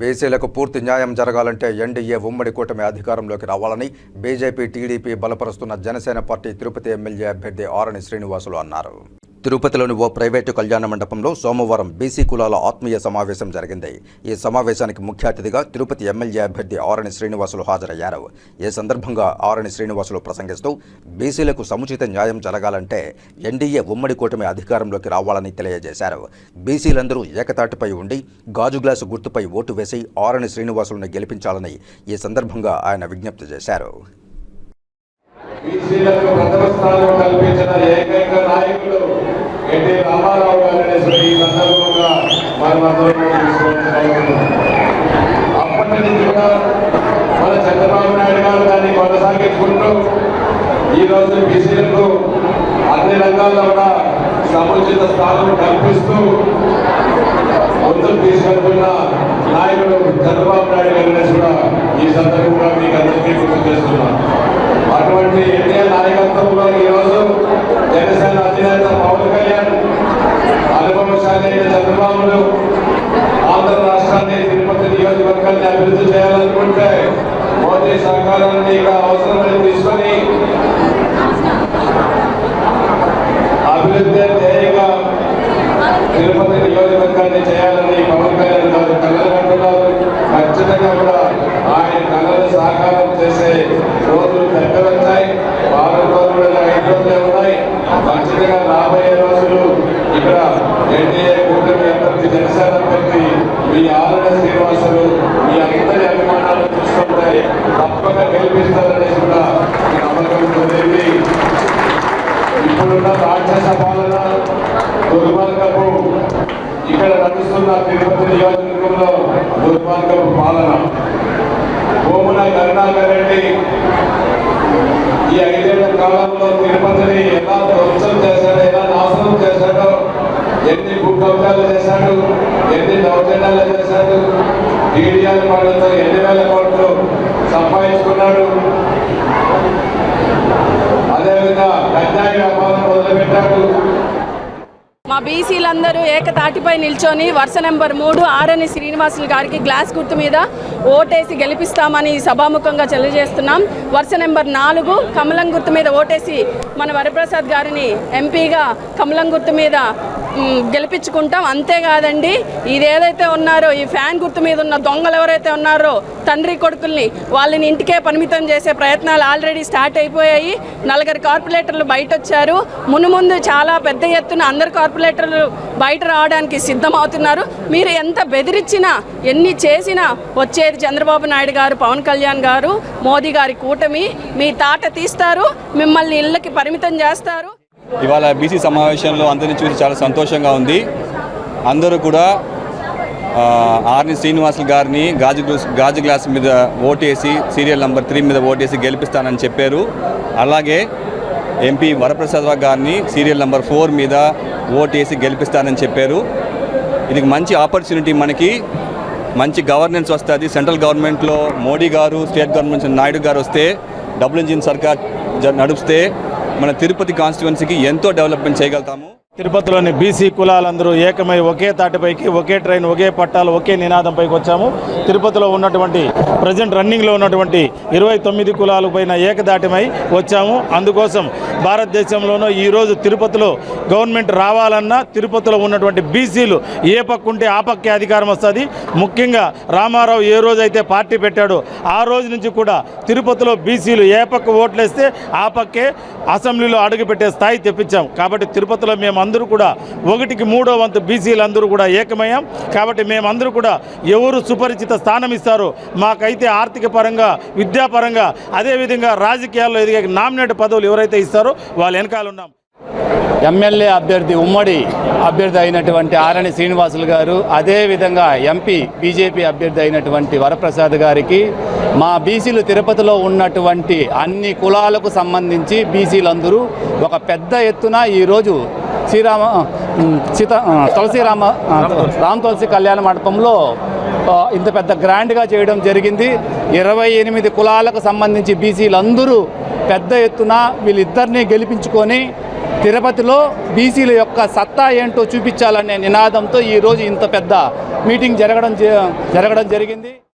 బీసీలకు పూర్తి న్యాయం జరగాలంటే ఎన్డీఏ ఉమ్మడి కూటమి అధికారంలోకి రావాలని బీజేపీ టీడీపీ బలపరుస్తున్న జనసేన పార్టీ తిరుపతి ఎమ్మెల్యే అభ్యర్థి ఆరణి శ్రీనివాసులు అన్నారు. తిరుపతిలోని ఓ ప్రైవేటు కళ్యాణ మండపంలో సోమవారం బీసీ కులాల ఆత్మీయ సమావేశం జరిగింది. ఈ సమావేశానికి ముఖ్య అతిథిగా తిరుపతి ఎమ్మెల్యే అభ్యర్థి ఆరణి శ్రీనివాసులు హాజరయ్యారు. ఈ సందర్భంగా ఆరణి శ్రీనివాసులు ప్రసంగిస్తూ బీసీలకు సముచిత న్యాయం జరగాలంటే ఎన్డీఏ ఉమ్మడి కూటమి అధికారంలోకి రావాలని తెలియజేశారు. బీసీలందరూ ఏకతాటిపై ఉండి గాజు గ్లాసు గుర్తుపై ఓటు వేసి ఆరణి శ్రీనివాసులను గెలిపించాలని ఈ సందర్భంగా ఆయన విజ్ఞప్తి చేశారు. బీసీలకు ప్రథమ స్థానం కల్పించిన ఏకైక నాయకులు ఎన్టీ రామారావు గారిని ఈ సందర్భంగా మనమందరం తీసుకోవాల్సిన అవసరం ఉంది. అప్పటి నుంచి కూడా మన చంద్రబాబు నాయుడు గారు దాన్ని కొనసాగించుకుంటూ ఈ రోజు బీసీలకు అన్ని రంగాల్లో కూడా సముచిత స్థానం కల్పిస్తూ ముందుకు తీసుకెళ్తున్న నాయకుడు చంద్రబాబు నాయుడు గారిని కూడా ఈ సందర్భంగా మీకు అందరికీ గుర్తు చేస్తున్నాను అటువంటి ఎన్టీఆర్ నాయకత్వంలో ఈరోజు జనసేన అధినేత పవన్ కళ్యాణ్ అనుభవశాలి అయిన చంద్రబాబును ఆంధ్ర రాష్ట్రాన్ని తిరుపతి నియోజకవర్గాన్ని అభివృద్ధి చేయాలనుకుంటే మోదీ సహకారాన్ని ఇక అవసరమని తీసుకొని. అభివృద్ధి ధ్యేయంగా తిరుపతి నియోజకవర్గాన్ని చేయాలని పవన్ కళ్యాణ్ గారు అంటున్నారు. ఖచ్చితంగా కూడా ఆయన కళలు సాకారం చేసే రోజులు దగ్గర వచ్చాయి. వారం రోజులు ఐదు రోజులే ఉన్నాయి. ఖచ్చితంగా రాబోయే రోజులు ఇక్కడ ఎన్డీఏ కూటమి అభ్యర్థి జనసేన అభ్యర్థి మీ ఆరు శ్రీనివాసులు మీ అందరి అభిమానాలు చూస్తుంటే తప్పక గెలిపిస్తారని కూడా ఈ నమ్మకం ఇప్పుడున్న రాక్షస పాలన దుర్మార్గపు. ఇక్కడ నడుస్తున్న తిరుపతి నియోజకవర్గంలో దుర్మార్గపు పాలన. భూమున కరుణాకర్ రెడ్డి ఈ ఐదేళ్ళ కాలంలో తిరుపతిని ఎలా ధ్వంసం చేశాడో ఎలా నాశనం చేశాడో ఎన్ని భూకబ్జాలు చేశాడు ఎన్ని దౌర్జన్యాలు చేశాడు టీడీఆర్ పాటలతో ఎన్ని వేల కోట్లు సంపాదించుకున్నాడు. అదేవిధంగా గంజాయి వ్యాపారం మొదలుపెట్టాడు. మా బీసీలందరూ ఏకతాటిపై నిల్చొని వరుస నెంబర్ మూడు ఆరని శ్రీనివాసులు గారికి గ్లాస్ గుర్తు మీద ఓటేసి గెలిపిస్తామని సభాముఖంగా తెలియజేస్తున్నాం. వరుస నెంబర్ నాలుగు కమలం గుర్తు మీద ఓటేసి మన వరప్రసాద్ గారిని ఎంపీగా కమలం గుర్తు మీద గెలిపించుకుంటాం. అంతేకాదండి ఇదేదైతే ఉన్నారో ఈ ఫ్యాన్ గుర్తు మీద ఉన్న దొంగలు ఎవరైతే ఉన్నారో తండ్రి కొడుకుల్ని వాళ్ళని ఇంటికే పరిమితం చేసే ప్రయత్నాలు ఆల్రెడీ స్టార్ట్ అయిపోయాయి. నలుగురు కార్పొరేటర్లు బయట వచ్చారు మునుముందు చాలా పెద్ద ఎత్తున అందరు కార్పొరేటర్లు బయట రావడానికి సిద్ధమవుతున్నారు. మీరు ఎంత బెదిరించినా ఎన్ని చేసినా వచ్చేది చంద్రబాబు నాయుడు గారు పవన్ కళ్యాణ్ గారు మోదీ గారి కూటమి. మీ తాట తీస్తారు మిమ్మల్ని ఇళ్ళకి పరిమితం చేస్తారు. ఇవాళ బీసీ సమావేశంలో అందరినీ చూసి చాలా సంతోషంగా ఉంది. అందరూ కూడా ఆర్ని శ్రీనివాసులు గారిని గాజు గాజు గ్లాస్ మీద ఓటేసి సీరియల్ నెంబర్ త్రీ మీద ఓటేసి గెలిపిస్తానని చెప్పారు. అలాగే ఎంపీ వరప్రసాద్ రావు గారిని సీరియల్ నెంబర్ ఫోర్ మీద ఓటేసి గెలిపిస్తానని చెప్పారు. ఇది మంచి ఆపర్చునిటీ మనకి. మంచి గవర్నెన్స్ వస్తుంది. సెంట్రల్ గవర్నమెంట్లో మోడీ గారు స్టేట్ గవర్నమెంట్ నాయుడు గారు వస్తే డబుల్ ఇంజిన్ సర్కార్ జ- నడిపిస్తే మన తిరుపతి కాన్స్టిట్యువెన్సీకి ఎంతో డెవలప్మెంట్ చేయగలుగుతాము. తిరుపతిలోని బీసీ కులాలందరూ ఏకమై ఒకే తాటిపైకి ఒకే ట్రైన్ ఒకే పట్టాలు ఒకే నినాదంపైకి వచ్చాము తిరుపతిలో ఉన్నటువంటి ప్రజెంట్ రన్నింగ్లో ఉన్నటువంటి ఇరవై తొమ్మిది కులాల పైన ఏకదాటిమై వచ్చాము. అందుకోసం భారతదేశంలోనూ ఈరోజు తిరుపతిలో గవర్నమెంట్ రావాలన్నా తిరుపతిలో ఉన్నటువంటి బీసీలు ఏ పక్క ఉంటే ఆ పక్కే అధికారం వస్తుంది. ముఖ్యంగా రామారావు ఏ రోజైతే పార్టీ పెట్టాడో ఆ రోజు నుంచి కూడా తిరుపతిలో బీసీలు ఏ పక్క ఓట్లేస్తే ఆ పక్కే అసెంబ్లీలో అడుగుపెట్టే స్థాయి తెప్పించాం. కాబట్టి తిరుపతిలో మేము అందరూ కూడా ఒకటికి మూడో వంతు బీసీలు అందరూ కూడా ఏకమయ్యాం. కాబట్టి మేమందరూ కూడా ఎవరు సుపరిచిత స్థానం ఇస్తారో మాకైతే ఆర్థిక పరంగా విద్యాపరంగా అదేవిధంగా రాజకీయాల్లో ఎదిగే నామినేట్ పదవులు ఎవరైతే ఇస్తారో వాళ్ళ వెనకాల ఉన్నాం. ఎమ్మెల్యే అభ్యర్థి ఉమ్మడి అభ్యర్థి అయినటువంటి ఆరణి శ్రీనివాసులు గారు అదేవిధంగా ఎంపీ బీజేపీ అభ్యర్థి అయినటువంటి వరప్రసాద్ గారికి మా బీసీలు తిరుపతిలో ఉన్నటువంటి అన్ని కులాలకు సంబంధించి బీసీలందరూ ఒక పెద్ద ఎత్తున ఈరోజు శ్రీరామ సీత ఆ, తులసి రామ తులసి. కళ్యాణ మండపంలో ఇంత పెద్ద గ్రాండ్గా చేయడం జరిగింది. ఇరవై ఎనిమిది కులాలకు సంబంధించి బీసీలందరూ పెద్ద ఎత్తున వీళ్ళిద్దరినీ గెలిపించుకొని తిరుపతిలో బీసీల యొక్క సత్తా ఏంటో చూపించాలనే నినాదంతో ఈరోజు ఇంత పెద్ద మీటింగ్ జరగడం జరగడం జరిగింది.